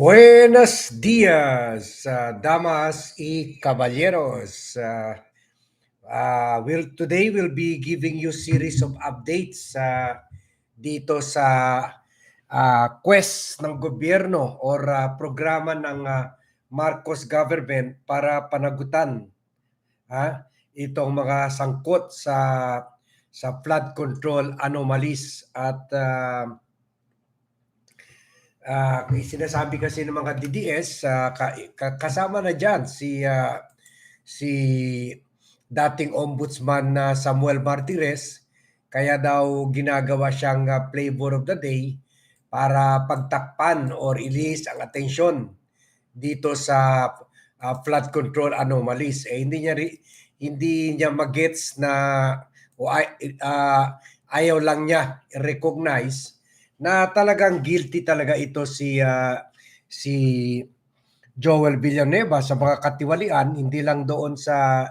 Buenos días, uh, damas y caballeros. Uh, uh, we'll, today we'll be giving you series of updates uh, dito sa uh, quest ng gobyerno or uh, programa ng uh, Marcos government para panagutan ha, itong mga sangkot sa sa flood control anomalies at uh, uh, sinasabi kasi ng mga DDS uh, ka, ka, kasama na diyan si uh, si dating ombudsman na uh, Samuel Martires. Kaya daw ginagawa siyang uh, flavor of the day para pagtakpan or ilis ang atensyon dito sa uh, flood control anomalies. Eh hindi niya hindi niya magets na o uh, ayaw lang niya recognize na talagang guilty talaga ito si uh, si Joel Villanueva sa mga katiwalian hindi lang doon sa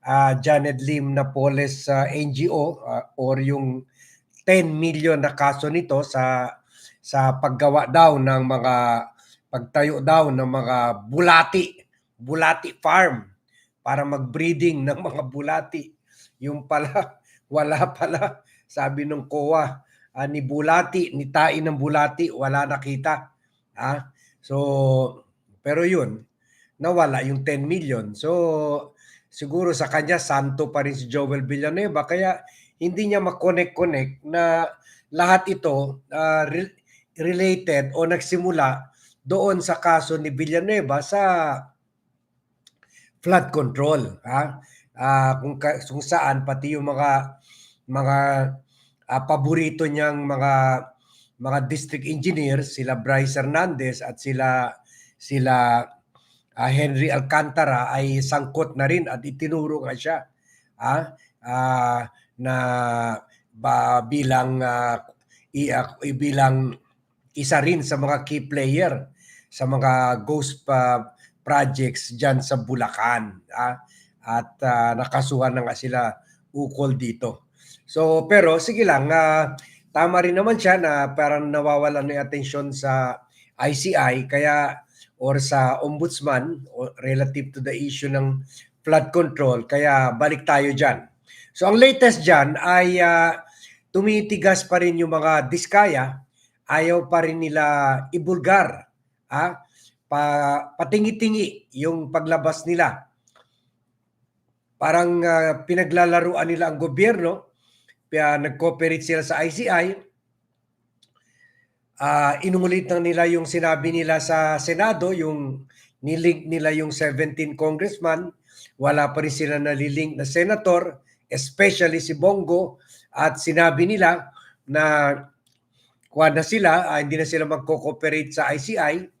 uh, Janet Lim Napoles uh, NGO uh, or yung 10 million na kaso nito sa sa paggawa daw ng mga pagtayo daw ng mga bulati, bulati farm para magbreeding ng mga bulati. Yung pala, wala pala, sabi ng COA, uh, ni bulati, ni tain ng bulati, wala nakita. Ah, so, pero yun, nawala yung 10 million. So, siguro sa kanya, santo pa rin si Joel Villanueva. Kaya, hindi niya makonect-connect na lahat ito uh, re- related o nagsimula doon sa kaso ni Villanueva sa flood control ha uh, kung, kung saan pati yung mga mga uh, paborito niyang mga mga district engineers sila Bryce Hernandez at sila sila uh, Henry Alcantara ay sangkot na rin at itinuro nga siya ah uh, na ba bilang uh, i, uh, bilang isa rin sa mga key player sa mga ghost uh, projects dyan sa Bulacan. Ah, at uh, nakasuhan na nga sila ukol dito. So, pero sige lang, uh, tama rin naman siya na parang nawawalan ng atensyon sa ICI kaya or sa ombudsman relative to the issue ng flood control. Kaya balik tayo dyan. So ang latest dyan ay uh, tumitigas pa rin yung mga diskaya ayaw pa rin nila ibulgar, ha? Pa, patingi-tingi yung paglabas nila. Parang uh, pinaglalaruan nila ang gobyerno, kaya nag-cooperate sila sa ICI. Uh, ah, inumulit na nila yung sinabi nila sa Senado, yung nilink nila yung 17 congressman, wala pa rin sila nalilink na senator, especially si Bongo, at sinabi nila na kuha na sila, uh, hindi na sila magko-cooperate sa ICI.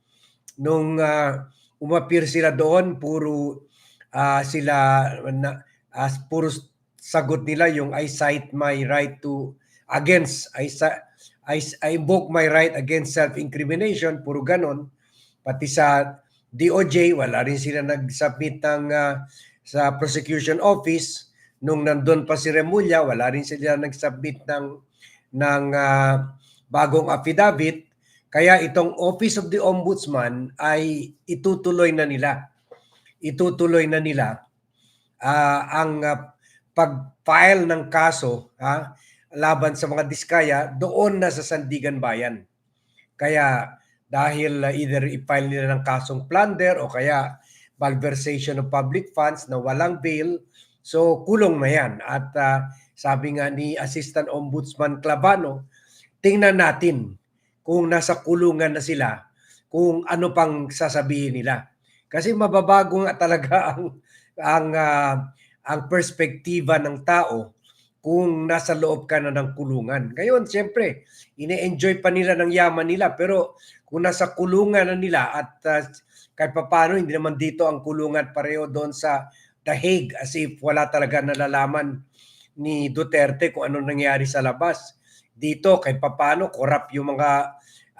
Nung uh, umapir sila doon, puro uh, sila, na, uh, puro sagot nila yung I cite my right to against, I, I, I invoke my right against self-incrimination, puro ganon. Pati sa DOJ, wala rin sila nag-submit ng uh, sa prosecution office. Nung nandun pa si Remulla, wala rin sila nag-submit ng ng uh, bagong affidavit. Kaya itong Office of the Ombudsman ay itutuloy na nila. Itutuloy na nila uh, ang uh, pag-file ng kaso ha, laban sa mga diskaya doon na sa Sandigan Bayan. Kaya dahil uh, either i-file nila ng kasong plunder o kaya malversation of public funds na walang bail, so kulong na yan. At uh, sabi nga ni Assistant Ombudsman Clavano, tingnan natin kung nasa kulungan na sila, kung ano pang sasabihin nila. Kasi mababago nga talaga ang ang uh, ang perspektiba ng tao kung nasa loob ka na ng kulungan. Ngayon, siyempre, ine-enjoy pa nila ng yaman nila pero kung nasa kulungan na nila at uh, kahit paano hindi naman dito ang kulungan pareho doon sa The Hague as if wala talaga nalalaman ni Duterte kung ano nangyari sa labas dito kay papano corrupt yung mga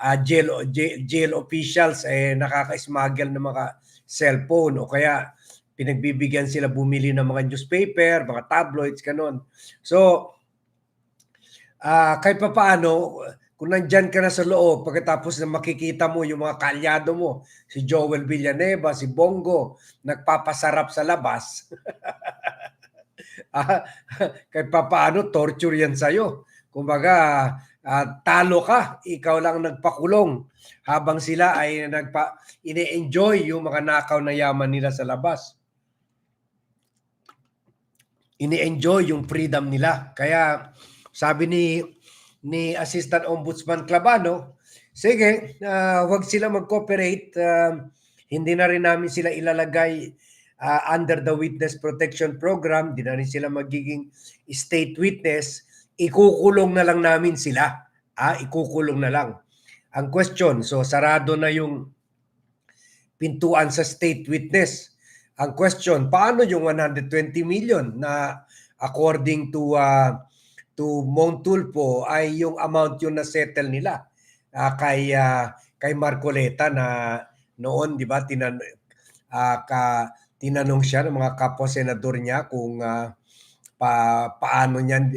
uh, jail, jail jail officials eh nakaka-smuggle ng mga cellphone o kaya pinagbibigyan sila bumili ng mga newspaper, mga tabloids kanon. So uh, kahit papaano kung nandyan ka na sa loob, pagkatapos na makikita mo yung mga kalyado mo, si Joel Villanueva, si Bongo, nagpapasarap sa labas, ah, kahit papaano, torture yan sa'yo. Kumbaga, ah, talo ka, ikaw lang nagpakulong habang sila ay nagpa ine-enjoy yung mga nakaw na yaman nila sa labas. Ini-enjoy yung freedom nila. Kaya sabi ni ni Assistant Ombudsman Clavano, sige, uh, wag sila mag-cooperate. Uh, hindi na rin namin sila ilalagay uh, under the Witness Protection Program. Hindi na rin sila magiging state witness. Ikukulong na lang namin sila. Ah, ikukulong na lang. Ang question, so sarado na yung pintuan sa state witness. Ang question, paano yung 120 million na according to uh, to Montulpo ay yung amount yung na-settle nila uh, kay uh, kay Marcoleta na noon 'di ba tinan uh, ka tinanong siya ng mga kapwa senador niya kung uh, pa paano niyan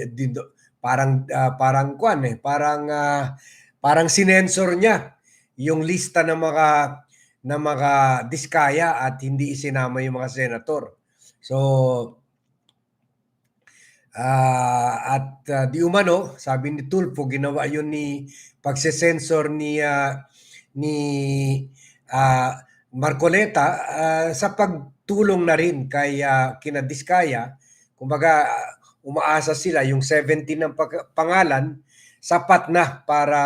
parang uh, parang kwan eh parang uh, parang sinensor niya yung lista ng mga na mga diskaya at hindi isinama yung mga senator. So, uh, at uh, di umano, sabi ni Tulfo, ginawa yun ni pagsesensor ni uh, ni uh, Marcoleta uh, sa pagtulong na rin kay uh, kina Diskaya. Kumbaga, umaasa sila yung 17 ng pangalan sapat na para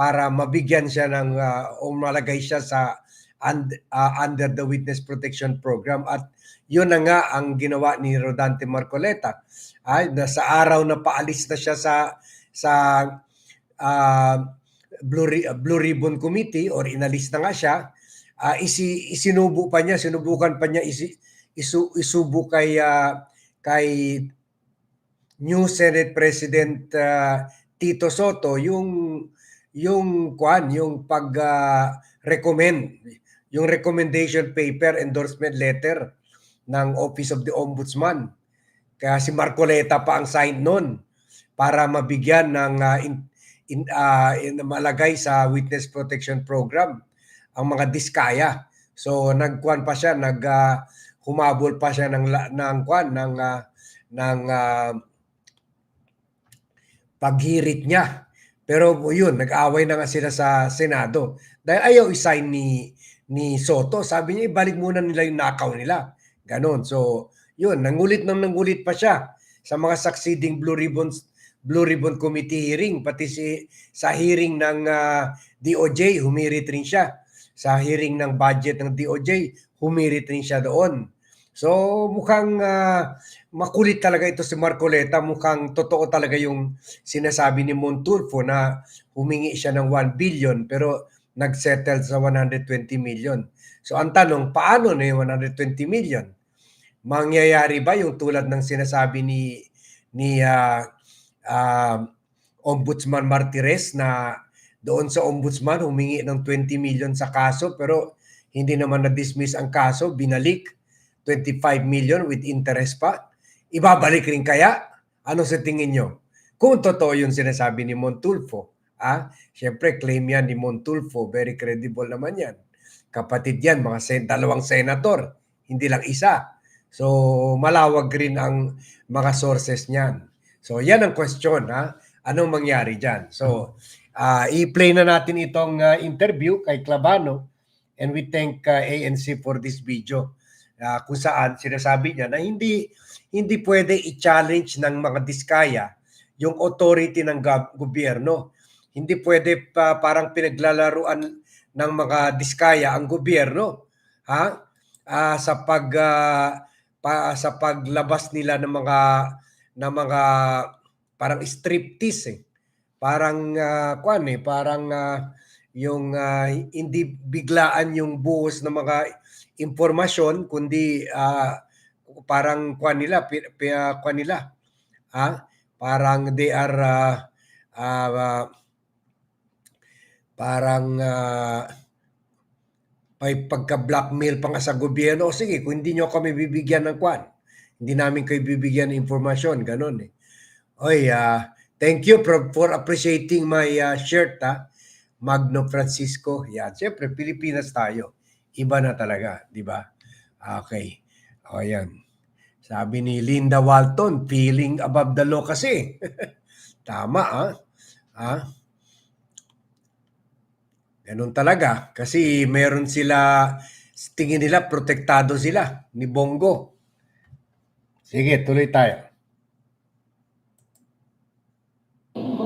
para mabigyan siya ng uh, o malagay siya sa and, uh, under the Witness Protection Program at yun na nga ang ginawa ni Rodante Marcoleta. Ay, sa araw na paalis na siya sa sa uh, Blue, Blue Ribbon Committee or inalis na nga siya, uh, isi, isinubo pa niya, sinubukan pa niya isi, isu, isubo kay uh, kay new Senate President uh, Tito Soto yung yung kwan, yung pag uh, recommend, yung recommendation paper, endorsement letter ng Office of the Ombudsman. Kaya si Marcoleta pa ang sign noon para mabigyan ng uh, in, in, uh, in, malagay sa Witness Protection Program ang mga diskaya. So nagkuan pa siya, nag uh, humabol pa siya ng ng kwan ng uh, ng uh, paghirit niya. Pero yun, nag-away na nga sila sa Senado. Dahil ayaw i-sign ni, ni Soto. Sabi niya, ibalik muna nila yung nakaw nila. Ganon. So, yun, nangulit nang nangulit pa siya sa mga succeeding Blue Ribbons Blue Ribbon Committee hearing pati si sa hearing ng uh, ah, DOJ humirit rin siya sa hearing ng budget ng DOJ humirit rin siya doon So mukhang uh, makulit talaga ito si Marcoleta. Mukhang totoo talaga yung sinasabi ni Montulfo na humingi siya ng 1 billion pero nagsettle sa 120 million. So ang tanong, paano na yung 120 million? Mangyayari ba yung tulad ng sinasabi ni ni uh, uh, Ombudsman Martires na doon sa ombudsman humingi ng 20 million sa kaso pero hindi naman na-dismiss ang kaso, binalik 25 million with interest pa, ibabalik rin kaya? Ano sa tingin nyo? Kung totoo yung sinasabi ni Montulfo, ah, syempre claim yan ni Montulfo, very credible naman yan. Kapatid yan, mga sen dalawang senator, hindi lang isa. So, malawag rin ang mga sources niyan. So, yan ang question, ha? Anong mangyari dyan? So, uh, i-play na natin itong uh, interview kay Clavano and we thank uh, ANC for this video uh, kung saan sinasabi niya na hindi hindi pwede i-challenge ng mga diskaya yung authority ng gobyerno. Hindi pwede pa parang pinaglalaruan ng mga diskaya ang gobyerno ha uh, sa pag uh, pa, sa paglabas nila ng mga ng mga parang striptease eh. Parang uh, kwan eh, parang uh, yung uh, hindi biglaan yung buhos ng mga impormasyon kundi uh, parang kuan nila pi, uh, kuan nila ha uh, parang they are uh, uh, parang uh, may pagka-blackmail pa nga sa gobyerno. O sige, kung hindi nyo kami bibigyan ng kwan, hindi namin kayo bibigyan ng impormasyon, ganun eh. Oy, uh, Thank you for, for appreciating my uh, shirt, ha? Magno Francisco. Yan. Siyempre, Pilipinas tayo. Iba na talaga, di ba? Okay. O, yan. Sabi ni Linda Walton, feeling above the law kasi. Tama, ha? Ha? Ganun talaga. Kasi meron sila, tingin nila, protektado sila ni Bongo. Sige, tuloy tayo.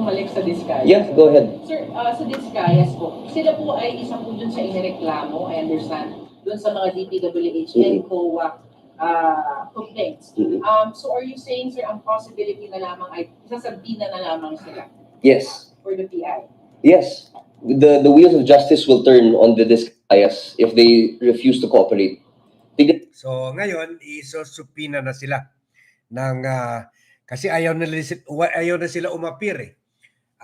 bumalik sa Discayas. Yes, go ahead. Sir, ah, sa Discayas po, sila po ay isa po dun sa inireklamo, I understand, dun sa mga DPWH and COA ah, complaints. Mhm. Um, so are you saying, sir, ang possibility na lamang ay sasabihin na lamang sila Yes, for the PI? yes. The the wheels of justice will turn on the Discayas if they refuse to cooperate. So ngayon, isusupina na sila ng ah, kasi ayaw na ayaw na sila umapir eh.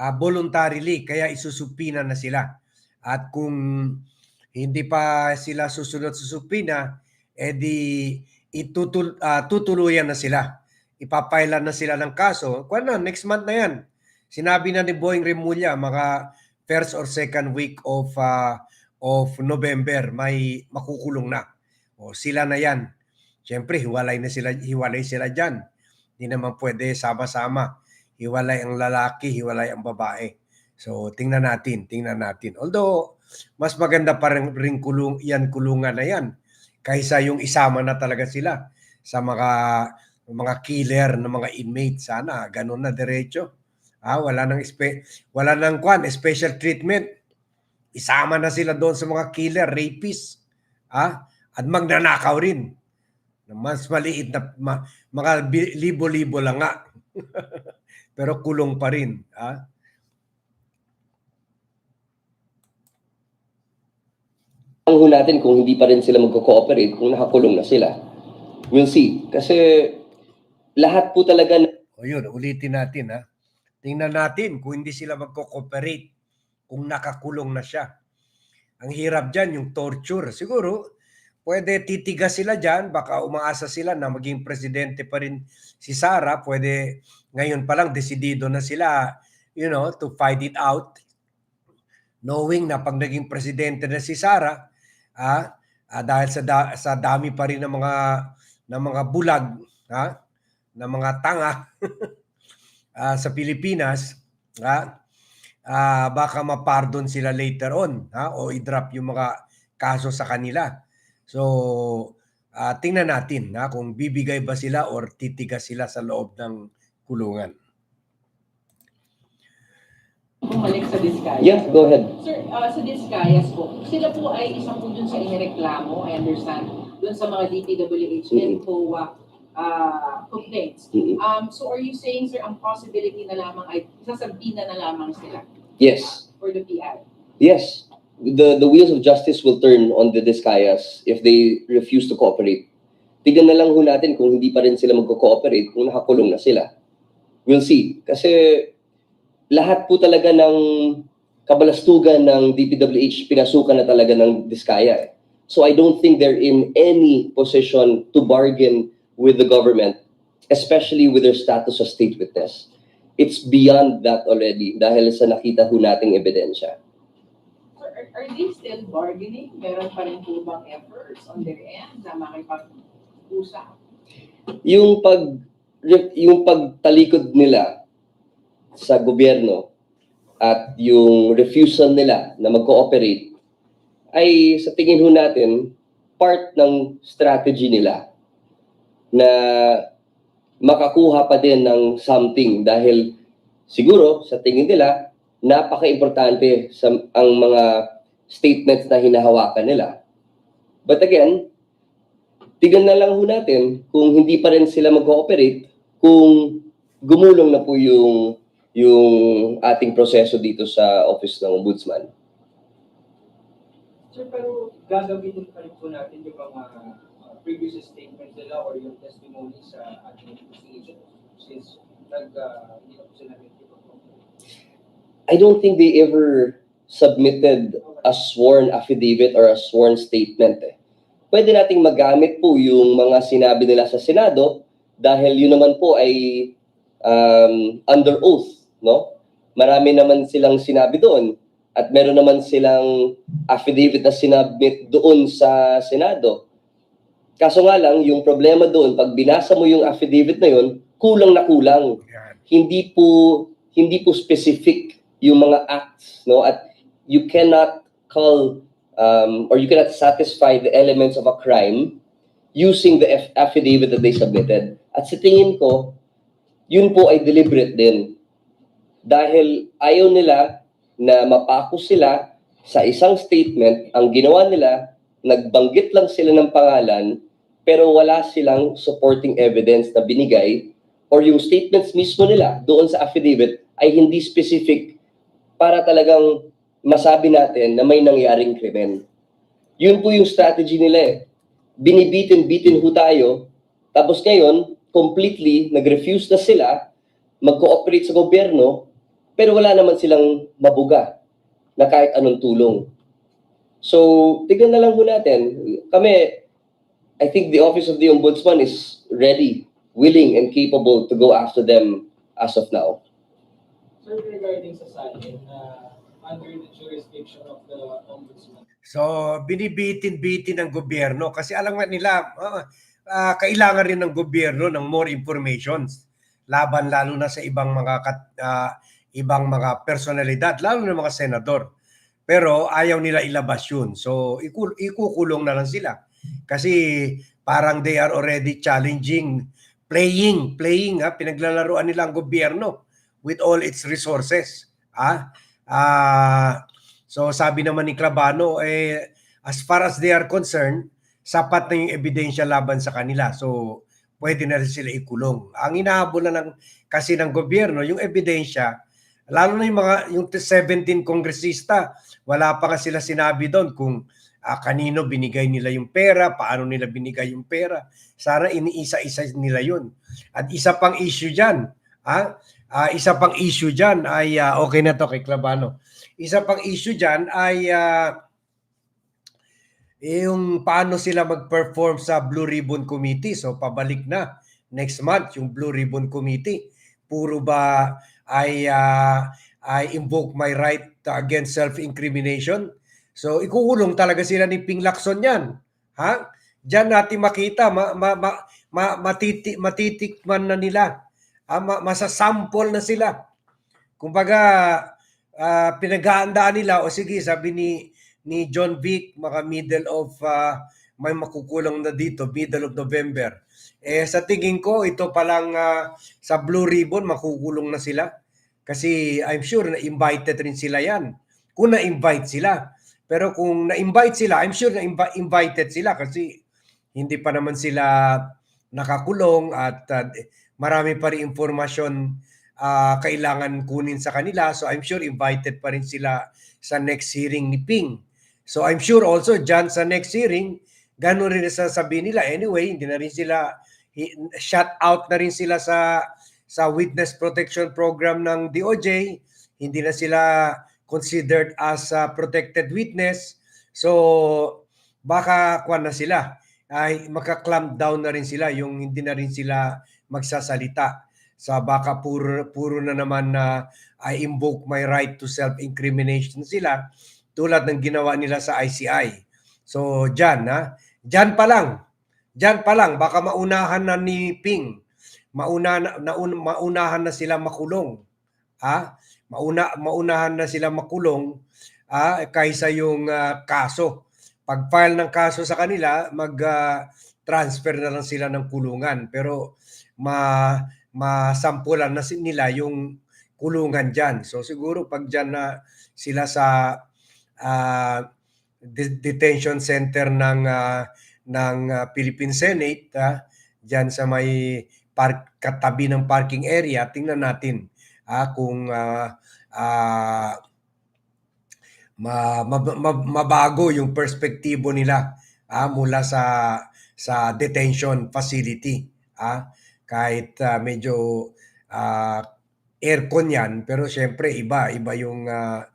Ah, voluntarily kaya isusupina na sila. At kung hindi pa sila susunod sa supina, edi itutul ah, tutuluyan na sila. Ipapailan na sila ng kaso. Kung ano, next month na yan. Sinabi na ni Boeing Remulla, mga first or second week of ah, of November, may makukulong na. O sila na yan. Siyempre, hiwalay na sila, hiwalay sila dyan. Hindi naman pwede sama-sama. Hiwalay ang lalaki, hiwalay ang babae. So, tingnan natin, tingnan natin. Although, mas maganda pa rin, rin kulung, yan kulungan na yan kaysa yung isama na talaga sila sa mga mga killer ng mga inmates. Sana, ganun na diretso. Ah, wala nang espe, wala nang kwan, special treatment. Isama na sila doon sa mga killer, rapists. Ah, at magnanakaw rin. Mas maliit na ma- mga libo-libo lang nga. Pero kulong pa rin. Ah? ho natin kung hindi pa rin sila magko-cooperate kung nakakulong na sila. We'll see. Kasi lahat po talaga na O yun, ulitin natin ha. Tingnan natin kung hindi sila magko-cooperate, kung nakakulong na siya. Ang hirap dyan, yung torture. Siguro, pwede titigas sila dyan, baka umaasa sila na maging presidente pa rin si Sara. Pwede ngayon pa lang desidido na sila, you know, to fight it out. Knowing na pag naging presidente na si Sara, ah, ah, dahil sa, da- sa dami pa rin ng mga ng mga bulag, ha? ng mga tanga ah, sa Pilipinas, ha? ah, baka mapardon sila later on ha? o i-drop yung mga kaso sa kanila. So, ah, tingnan natin ha? kung bibigay ba sila or titigas sila sa loob ng kulungan. Bumalik sa Discayas. Yes, go ahead. Sir, ah, sa Discayas po, sila po ay isa po dun sa inireklamo, I understand, dun sa mga DPWH and COA ah, complaints. Mhm. Um, so are you saying, sir, ang possibility na lamang ay sasabihin na lamang sila Yes, for the PI? yes. The the wheels of justice will turn on the Discayas if they refuse to cooperate. Tignan na lang ho natin kung hindi pa rin sila magko-cooperate kung nakakulong na sila. We'll see. Kasi lahat po talaga ng kabalastugan ng DPWH pinasukan na talaga ng Diskaya. So I don't think they're in any position to bargain with the government, especially with their status as state witness. It's beyond that already dahil sa nakita ho nating ebidensya. Are they still bargaining? Meron pa rin po bang efforts on their end na makipag-usap? Yung pag yung pagtalikod nila sa gobyerno at yung refusal nila na mag-cooperate ay sa tingin ho natin part ng strategy nila na makakuha pa din ng something dahil siguro sa tingin nila napaka-importante sa ang mga statements na hinahawakan nila. But again, tignan na lang ho natin kung hindi pa rin sila mag-cooperate kung gumulong na po yung yung ating proseso dito sa office ng ombudsman. Sir, pero gagamitin pa rin po natin yung mga uh, previous statements nila or yung testimony sa ating investigation since nag, uh, hindi na po sila. I don't think they ever submitted a sworn affidavit or a sworn statement. Eh. Pwede nating magamit po yung mga sinabi nila sa Senado dahil yun naman po ay um, under oath no? Marami naman silang sinabi doon at meron naman silang affidavit na sinabmit doon sa Senado. Kaso nga lang, yung problema doon, pag binasa mo yung affidavit na yun, kulang na kulang. Hindi po hindi po specific yung mga acts, no? At you cannot call um, or you cannot satisfy the elements of a crime using the aff- affidavit that they submitted. At sa tingin ko, yun po ay deliberate din. Dahil ayaw nila na mapako sila sa isang statement, ang ginawa nila, nagbanggit lang sila ng pangalan, pero wala silang supporting evidence na binigay or yung statements mismo nila doon sa affidavit ay hindi specific para talagang masabi natin na may nangyaring krimen. Yun po yung strategy nila eh. Binibitin-bitin ho tayo, tapos ngayon, completely nag-refuse na sila mag-cooperate sa gobyerno, pero wala naman silang mabuga na kahit anong tulong. So, tignan na lang po natin. Kami, I think the Office of the Ombudsman is ready, willing, and capable to go after them as of now. Sir, regarding sa salin, uh, under the jurisdiction of the ombudsman, So, binibitin-bitin ng gobyerno kasi alam nga nila, ah, ah, kailangan rin ng gobyerno ng more informations laban lalo na sa ibang mga kat- ah, ibang mga personalidad, lalo na mga senador. Pero ayaw nila ilabas yun. So, ikukulong na lang sila. Kasi parang they are already challenging, playing, playing, ha? pinaglalaruan nila ang gobyerno with all its resources. Ah, ah, So sabi naman ni Clavano, eh, as far as they are concerned, sapat na yung ebidensya laban sa kanila. So pwede na rin sila ikulong. Ang inahabol na ng, kasi ng gobyerno, yung ebidensya, lalo na yung mga yung 17 kongresista, wala pa nga sila sinabi doon kung ah, kanino binigay nila yung pera, paano nila binigay yung pera. Sana iniisa-isa nila yun. At isa pang issue dyan, ah, ah, isa pang issue dyan ay, ah, okay na to kay Clavano isa pang issue dyan ay ah, yung paano sila mag-perform sa Blue Ribbon Committee. So pabalik na next month yung Blue Ribbon Committee. Puro ba ay ah, I invoke my right against self-incrimination? So ikukulong talaga sila ni Ping Lacson yan. Ha? Diyan natin makita, ma, ma, ma, ma, matiti, matitikman na nila. Ah, ma, masasample na sila. Kumbaga, ah, pinaghahandaan nila o sige sabi ni ni John Vic mga middle of ah, may makukulang na dito middle of November. Eh sa tingin ko ito pa lang ah, sa Blue Ribbon makukulong na sila. Kasi I'm sure na invited rin sila yan. Kung na-invite sila. Pero kung na-invite sila I'm sure na invi- invited sila kasi hindi pa naman sila nakakulong at ah, marami pa rin informasyon ah, kailangan kunin sa kanila. So I'm sure invited pa rin sila sa next hearing ni Ping. So I'm sure also dyan sa next hearing, gano'n rin sasabihin nila. Anyway, hindi na rin sila, shut out na rin sila sa sa witness protection program ng DOJ. Hindi na sila considered as a protected witness. So baka kuwan na sila. Ay maka-clamp down na rin sila yung hindi na rin sila magsasalita sa baka puro, puro na naman na I invoke my right to self-incrimination sila tulad ng ginawa nila sa ICI. So dyan, ha? Dyan pa lang. Dyan pa lang. Baka maunahan na ni Ping. Mauna, na, naun- maunahan na sila makulong. Ha? Mauna, maunahan na sila makulong ah, kaysa yung ah, kaso. Pag-file ng kaso sa kanila, mag-transfer na lang sila ng kulungan. Pero ma masampulan na nila yung kulungan dyan. So siguro pag dyan na sila sa de- detention center ng ah, ng ah, Philippine Senate, ah, dyan sa may park, katabi ng parking area, tingnan natin ah, kung ah, ah, ma, ma- ma- mabago yung perspektibo nila ah, mula sa sa detention facility. Ah, kahit ah, medyo ah, aircon yan, pero syempre iba, iba yung ah,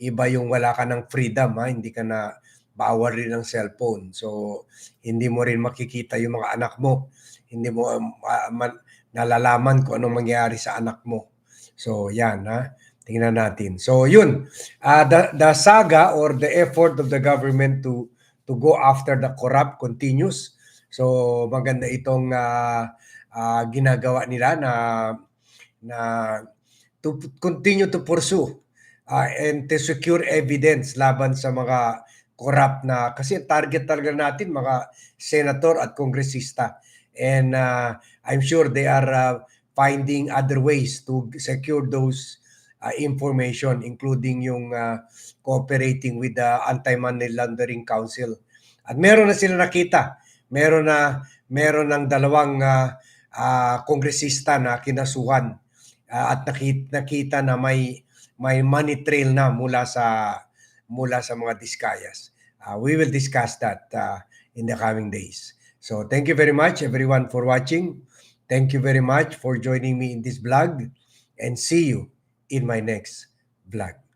iba yung wala ka ng freedom, ha? hindi ka na bawal rin ng cellphone. So hindi mo rin makikita yung mga anak mo. Hindi mo um, ah, man- nalalaman kung anong mangyayari sa anak mo. So yan ha. Tingnan natin. So yun, uh, the the saga or the effort of the government to to go after the corrupt continues. So maganda itong uh, uh, ginagawa nila na na to continue to pursue uh, and to secure evidence laban sa mga corrupt na kasi target talaga natin mga senator at kongresista and uh, I'm sure they are uh, finding other ways to secure those uh, information including yung uh, cooperating with the Anti-Money Laundering Council. At meron na sila nakita. Meron na meron ng dalawang uh, uh, kongresista na kinasuhan uh, at nakita, nakita na may may money trail na mula sa mula sa mga diskayas. Uh, we will discuss that uh, in the coming days. So thank you very much everyone for watching. Thank you very much for joining me in this vlog and see you in my next vlog.